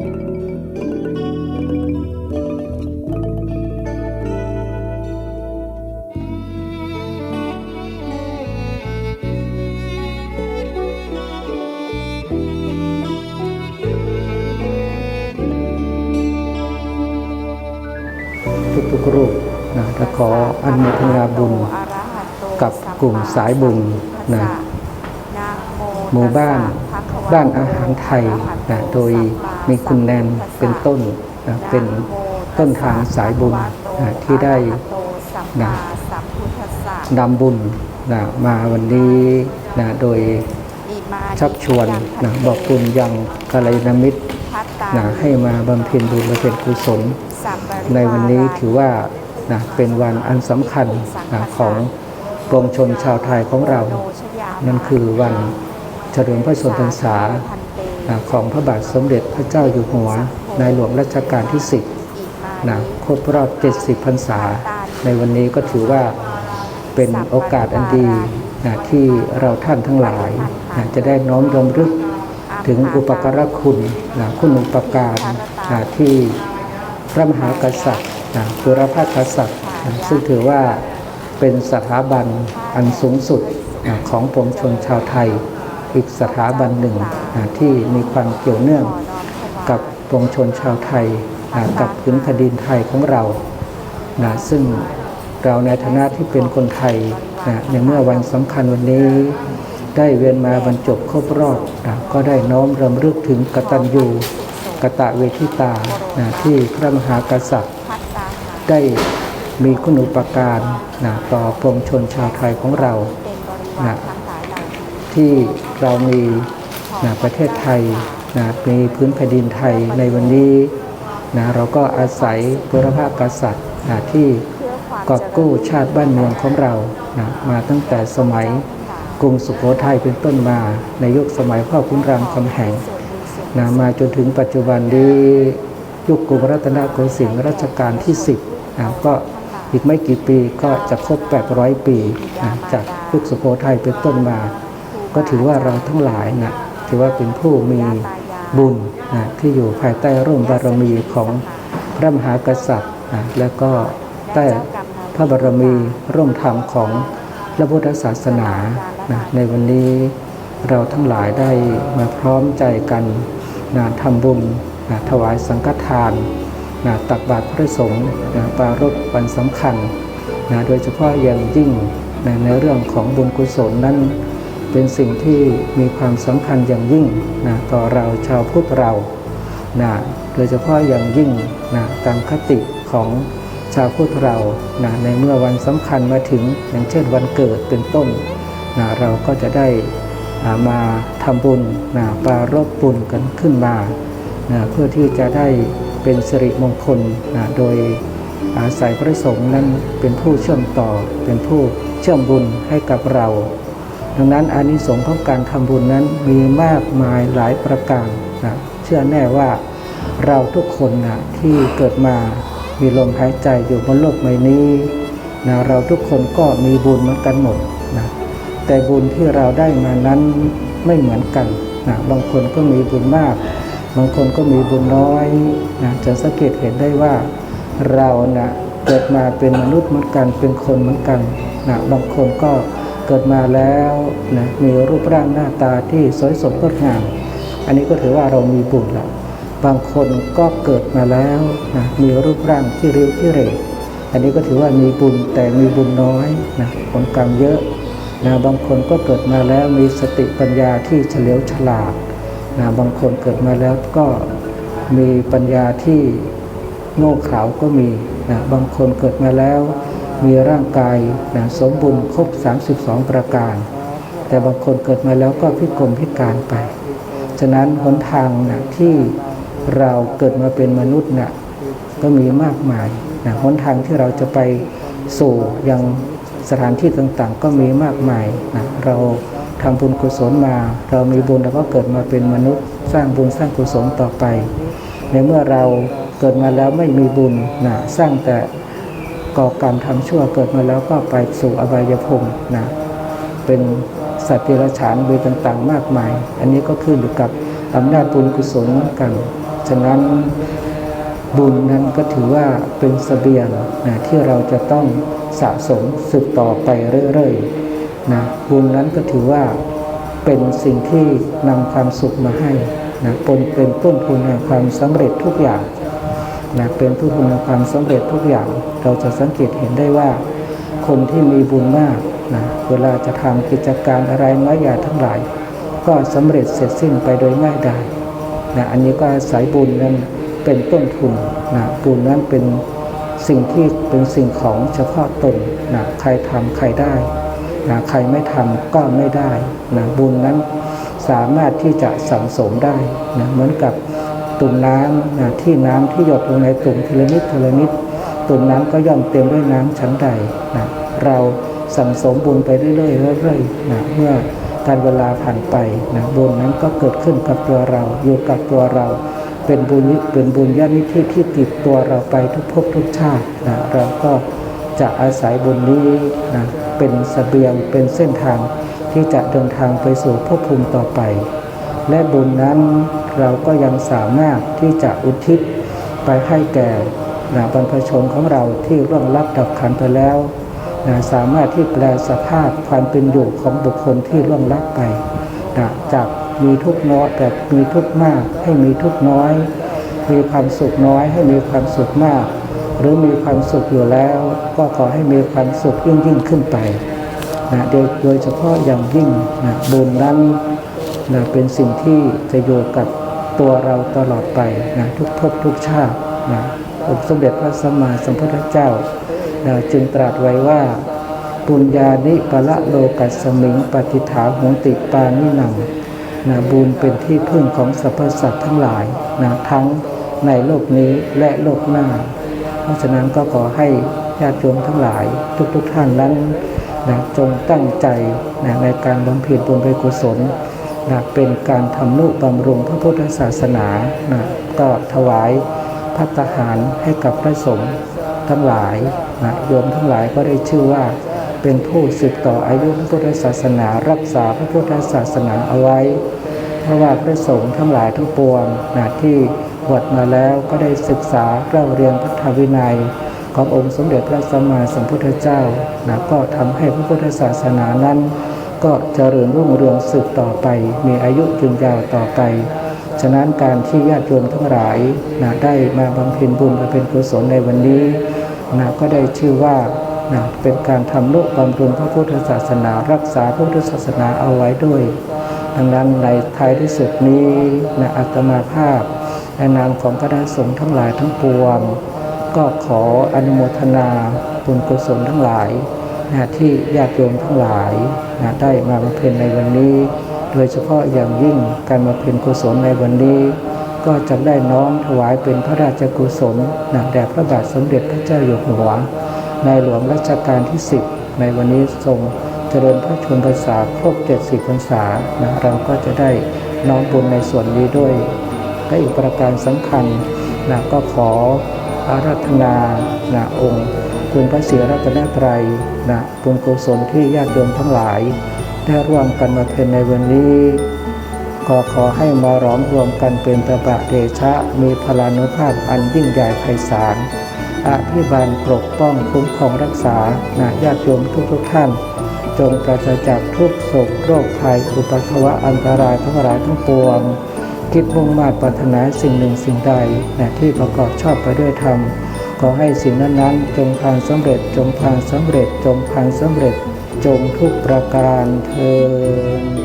ทุกๆรูปนะและขออนุโมทนาบุญกับกลุ่มสายบุญนะหมู่บ้านบ้านอาหารไทยนะโดย มีคุณแนนเป็นต้นเป็นต้นทางสายบุญที่ได้นะนำบุญนะมาวันนี้นะโดยชักชวนนะบอกบุญยังกัลยามิตรนะให้มาบำเพ็ญบุญบำเพ็ญกุศล ในวันนี้ถือว่านะเป็นวันอันสำคัญนะของปวงชนชาวไทยของเรา นั่นคือวันเฉลิมพระชนมพรรษา ของพระบาทสมเด็จพระเจ้าอยู่หัว ในหลวงรัชกาลที่ 10นะครบรอบ 70พรรษา ในวันนี้ก็ถือว่าเป็นโอกาสอันดีนะที่เราท่านทั้งหลายนะจะได้น้อมรำลึกถึงอุปการะคุณนะคุณอุปการนะที่พระมหากษัตริย์นะบุรพากษัตริย์นะซึ่งถือว่าเป็นสถาบันอันสูงสุดนะของปวงชนชาวไทย อีกสถาบันหนึ่งที่มีความเกี่ยวเนื่องกับปวงชนชาวไทยกับพื้นแผ่นดินไทยของเรานะซึ่งเราในฐานะที่เป็นคนไทยนะในเมื่อวันสำคัญวันนี้ ได้เวียนมาบรรจบครบรอบนะก็ได้น้อมรำลึกถึงกตัญญูกตะเวทิตานะที่พระมหากษัตริย์ ได้มีคุณอุปการนะต่อปวงชนชาวไทยของเรานะ ที่เรามีนะประเทศไทยนะมีพื้นแผ่นดินไทยในวันนี้นะเราก็อาศัยบุรพากษัตริย์นะที่กอบกู้ชาติบ้านเมืองของเรานะมาตั้งแต่สมัยกรุงสุโขทัยเป็นต้นมา ในยุคสมัยพ่อขุนรามคำแหงนะมาจนถึงปัจจุบันนี้ยุคกรุงรัตนโกสินทร์รัชกาลที่ 10นะก็อีกไม่กี่ปีก็จะครบ 800 ปีนะจากยุคสุโขทัยเป็นต้นมา ก็ถือว่าเราทั้งหลายนะถือว่าเป็นผู้มีบุญนะที่อยู่ภายใต้ร่มบารมีของพระมหากษัตริย์นะแล้วก็ใต้พระบารมีร่มธรรมของพระพุทธศาสนานะในวันนี้เราทั้งหลายได้มาพร้อมใจกันนะทำบุญนะถวายสังฆทานนะตักบาตรพระสงฆ์นะปารภวันสำคัญนะโดยเฉพาะอย่างยิ่งนะในเรื่องของบุญกุศลนั้น เป็นสิ่งที่มีความสำคัญอย่างยิ่งนะต่อเราชาวพุทธเรานะโดยเฉพาะอย่างยิ่งนะตามคติของชาวพุทธเรานะในเมื่อวันสำคัญมาถึงอย่างเช่นวันเกิดเป็นต้นนะเราก็จะได้อามาทำบุญนะปรารบบุญกันขึ้นมานะเพื่อที่จะได้เป็นสิริมงคลนะโดยอาศัยพระสงฆ์นั้นเป็นผู้เชื่อมต่อเป็นผู้เชื่อมบุญให้กับเรา ดังนั้นอานิสงส์ของการทำบุญนั้นมีมากมายหลายประการนะเชื่อแน่ว่าเราทุกคนนะที่เกิดมามีลมหายใจอยู่บนโลกใบนี้นะเราทุกคนก็มีบุญเหมือนกันหมดนะแต่บุญที่เราได้มานั้นไม่เหมือนกันนะบางคนก็มีบุญมาก บางคนก็มีบุญน้อยนะจะสังเกตเห็นได้ว่าเรานะเกิดมาเป็นมนุษย์เหมือนกันเป็นคนเหมือนกันนะบางคนก็ เกิดมาแล้วนะมีรูปร่างหน้าตาที่สวยสดงดงาม อันนี้ก็ถือว่าเรามีบุญแล้วบางคนก็เกิดมาแล้วนะมีรูปร่างที่เริ้วที่เรอันนี้ก็ถือว่ามีบุญแต่มีบุญน้อยนะผลกรรมเยอะนะบางคนก็เกิดมาแล้วมีสติปัญญาที่เฉลียวฉลาดนะบางคนเกิดมาแล้วก็มีปัญญาที่โง่เขลาก็มีนะบางคนเกิดมาแล้ว มีร่างกายนะสมบูรณ์ครบ 32 ประการ แต่บางคนเกิดมาแล้วก็พิกลพิการไป ฉะนั้นหนทางนะที่เราเกิดมาเป็นมนุษย์นะก็มีมากมายนะหนทางที่เราจะไปสู่ยังสถานที่ต่างๆ ก็มีมากมายนะเราทำบุญกุศลมา เรามีบุญแล้วก็เกิดมาเป็นมนุษย์ สร้างบุญสร้างกุศลต่อไป ในเมื่อเราเกิดมาแล้วไม่มีบุญนะสร้างแต่ ก่อกรรมทำชั่วเกิดมาแล้วก็ไปสู่อบายภูมินะเป็นสัตว์เดรัจฉานเวรต่างๆ มากมาย อันนี้ก็ขึ้นอยู่กับอำนาจบุญกุศลกัน ฉะนั้นบุญนั้นก็ถือว่าเป็นเสบียงนะที่เราจะต้องสะสมสืบต่อไปเรื่อยๆนะบุญนั้นก็ถือว่าเป็นสิ่งที่นำความสุขมาให้นะปนเป็นต้นทุนแห่งความสำเร็จทุกอย่าง นะเป็นต้นทุนแห่งความสำเร็จทุกอย่าง เราจะสังเกตเห็นได้ว่า คนที่มีบุญมากนะเวลาจะทำกิจการอะไรน้อยใหญ่ทั้งหลาย ก็สำเร็จเสร็จสิ้นไปโดยง่ายดายนะอันนี้ก็อาศัยบุญนั้นเป็นต้นทุนนะบุญนั้นเป็นสิ่งที่เป็นสิ่งของเฉพาะตนนะใครทำใครได้นะใครไม่ทำก็ไม่ได้นะบุญนั้นสามารถที่จะสังสมได้นะเหมือนกับ ตุ่มน้ำนะที่น้ำที่หยดลงในตุ่มทีละนิดทีละนิด ตุ่มน้ำก็ย่อมเต็มด้วยน้ำชั้นใดนะเราสั่งสมบุญไปเรื่อยๆเรื่อยๆนะเมื่อการเวลาผ่านไปนะบุญนั้นก็เกิดขึ้นกับตัวเรา อยู่กับตัวเรา เป็นบุญเป็นบุญญาณิธิที่ติดตัวเราไปทุกภพทุกชาตินะเราก็จะอาศัยบุญนี้นะเป็นเสบียงเป็นเส้นทางที่จะเดินทางไปสู่ภพภูมิต่อไป และบุญนั้นเราก็ยังสามารถที่จะอุทิศไปให้แก่นะบรรพชนของเราที่ร่วงลับดับขันไปแล้วนะสามารถที่แปลสภาพความเป็นอยู่ของบุคคลที่ร่วงลับไปนะจากมีทุกน้อยแบบมีทุกมากให้มีทุกน้อย มีความสุขน้อยให้มีความสุขมาก หรือมีความสุขอยู่แล้วก็ขอให้มีความสุขยิ่งยิ่งขึ้นไปนะโดยโดยเฉพาะอย่างยิ่งนะบุญนั้น นะเป็นสิ่งที่จะอยู่กับตัวเราตลอดไปนะทุกภพทุกชาตินะองค์สมเด็จพระสัมมาสัมพุทธเจ้านะจึงตรัสไว้ว่าปุญญานิปะละโลกัสมิงปฏิฐาหงติปานินังนะบุญเป็นที่พึ่งของสรรพสัตว์ทั้งหลายนะทั้งในโลกนี้และโลกหน้า เพราะฉะนั้นก็ขอให้ญาติโยมทั้งหลาย ทุกๆทท่านนั้นนะจงตั้งใจนะในการบำเพ็ญบุญเป็นกุศล นะเป็นการทำนุบำรุงพระพุทธศาสนานะก็ถวายพัตตาหารให้กับพระสงฆ์ทั้งหลายนะโยมทั้งหลายก็ได้ชื่อว่าเป็นผู้สืบต่ออายุพระพุทธศาสนา รักษาพระพุทธศาสนาเอาไว้ เพราะว่าพระสงฆ์ทั้งหลายทั้งปวงนะที่บวชมาแล้วก็ได้ศึกษาเล่าเรียนพระธรรมวินัย ขององค์สมเด็จพระสัมมาสัมพุทธเจ้านะก็ทำให้พระพุทธศาสนานั้น ก็เจริญรุ่งเรืองสืบต่อไป มีอายุยืนยาวต่อไป ฉะนั้นการที่ญาติโยมทั้งหลายนะได้มาบำเพ็ญบุญมาเป็นกุศลในวันนี้นะก็ได้ชื่อว่านะเป็นการทำนุบำรุงพระพุทธศาสนา รักษาพระพุทธศาสนาเอาไว้ด้วย ดังนั้นในท้ายที่สุดนี้นะอัตมาภาพในนามของคณะสงฆ์ทั้งหลายทั้งปวง ก็ขออนุโมทนาบุญกุศลทั้งหลายนะที่ญาติโยมทั้งหลาย นะได้มาบำเพ็ญในวันนี้ โดยเฉพาะอย่างยิ่งการมาเพ็ญกุศลในวันนี้ ก็จะได้น้อมถวายเป็นพระราชกุศลนะแด่พระบาทสมเด็จพระเจ้าอยู่หัวในหลวงรัชกาลที่ 10 ในวันนี้ทรงเจริญพระชนมพรรษาครบ 70พรรษานะเราก็จะได้น้อมบุญในส่วนนี้ด้วยและอีกประการสำคัญนะก็ขออาราธนานะองค์ คุณพระศรีรัตนตรัยนะบุญกุศลที่ญาติโยมทั้งหลาย ได้ร่วมกันมาเพนในวันนี้ก็ขอให้มาร้อมรวมกันเป็นตบะเดชะ มีพลานุภาพอันยิ่งใหญ่ไพศาลอภิบาลปกป้องคุ้มครองรักษานะญาติโยมทุกๆทท่าน จงปราศจากทุกโศกโรคภัยอุปัตวะอันตรายทั้งหลายทั้งปวง คิดมุ่งมาตรปรารถนาสิ่งหนึ่งสิ่งใดนะที่ประกอบชอบไปด้วยธรรม ขอให้สิ่งนั้นๆ จงผ่านสำเร็จจงผ่านสำเร็จจงผ่านสำเร็จจงทุกประการเธอ